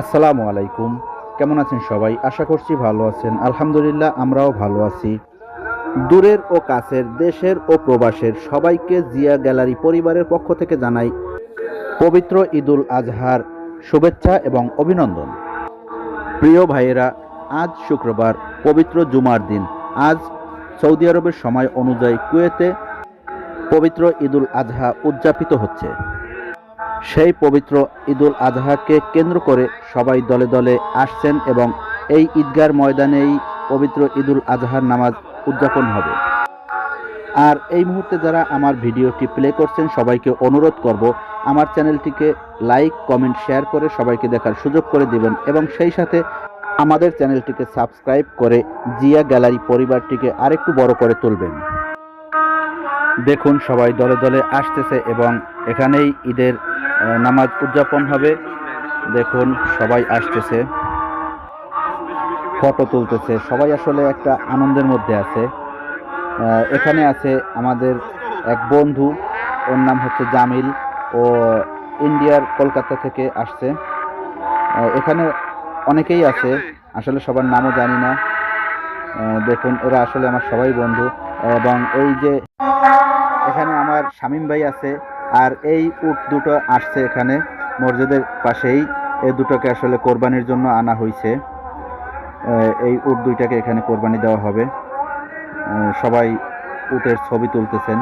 আসসালামু আলাইকুম। কেমন আছেন সবাই? আশা করছি ভালো আছেন। আলহামদুলিল্লাহ, আমরাও ভালো আছি। দূরের ও কাছের, দেশের ও প্রবাসের সবাইকে জিয়া গ্যালারি পরিবারের পক্ষ থেকে জানাই পবিত্র ঈদুল আজহার শুভেচ্ছা এবং অভিনন্দন। প্রিয় ভাইয়েরা, আজ শুক্রবার, পবিত্র জুমার দিন। আজ সৌদি আরবের সময় অনুযায়ী কুয়েতে পবিত্র ঈদুল আজহা উদযাপিত হচ্ছে। সেই পবিত্র ঈদুল আজহাকে কেন্দ্র করে সবাই দলে দলে আসছেন এবং এই ঈদগার ময়দানেই পবিত্র ঈদুল আজহার নামাজ উদযাপন হবে। আর এই মুহূর্তে যারা আমার ভিডিওটি প্লে করছেন, সবাইকে অনুরোধ করব, আমার চ্যানেলটিকে লাইক, কমেন্ট, শেয়ার করে সবাইকে দেখার সুযোগ করে দিবেন এবং সেই সাথে আমাদের চ্যানেলটিকে সাবস্ক্রাইব করে জিয়া গ্যালারি পরিবারটিকে আরেকটু বড় করে তুলবেন। দেখুন, সবাই দলে দলে আসতেছে এবং এখানেই ঈদের নামাজ উদযাপন হবে। দেখুন, সবাই আসতেছে। ফটো তুলতেছে। সবাই আসলে একটা আনন্দের মধ্যে আছে। এখানে আছে আমাদের এক বন্ধু। ওর নাম হচ্ছে জামিল। ও ইন্ডিয়ার কলকাতা থেকে আসছে। এখানে অনেকেই আছে। আসলে সবার নামও জানি না। দেখুন এরা আসলে আমার সবাই বন্ধু। এবং এই যে এখানে আমার শামীম ভাই আছে। আর এই উট দুটো আসছে এখানে, মসজিদের পাশেই। এই দুটোকে আসলে কোরবানির জন্য আনা হয়েছে এই উট দুইটাকে এখানে কোরবানি দেওয়া হবে। সবাই উটের ছবি তুলতেছেন।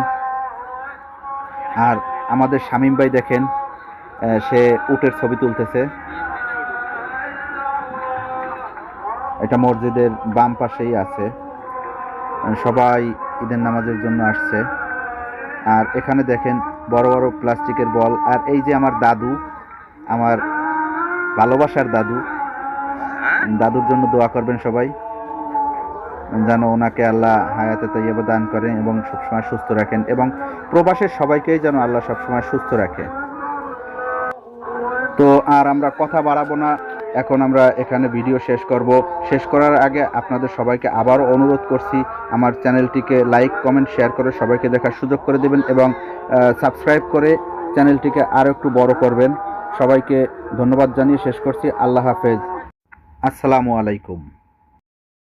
আর আমাদের শামীম ভাই দেখেন সে উটের ছবি তুলতেছে। এটা মসজিদের বাম পাশেই আছে। সবাই ঈদের নামাজের জন্য আসছে। আর এখানে দেখেন বড় বড় প্লাস্টিকের বল। আর এই যে আমার দাদু, আমার ভালোবাসার দাদু, দাদুর জন্য দোয়া করবেন সবাই। যেন ওনাকে আল্লাহ হায়াতে তৈয়বা দান করেন এবং সবসময় সুস্থ রাখেন এবং প্রবাসের সবাইকেই যেন আল্লাহ সবসময় সুস্থ রাখে। তো আর আমরা কথা বাড়াবো না। এখন আমরা এখানে ভিডিও শেষ করব। শেষ করার আগে আপনাদের সবাইকে আবারও অনুরোধ করছি, আমার চ্যানেলটিকে লাইক, কমেন্ট, শেয়ার করে সবাইকে দেখার সুযোগ করে দেবেন এবং সাবস্ক্রাইব করে চ্যানেলটিকে আরও একটু বড় করবেন। সবাইকে ধন্যবাদ জানিয়ে শেষ করছি। আল্লাহ হাফেজ। আসসালামু আলাইকুম।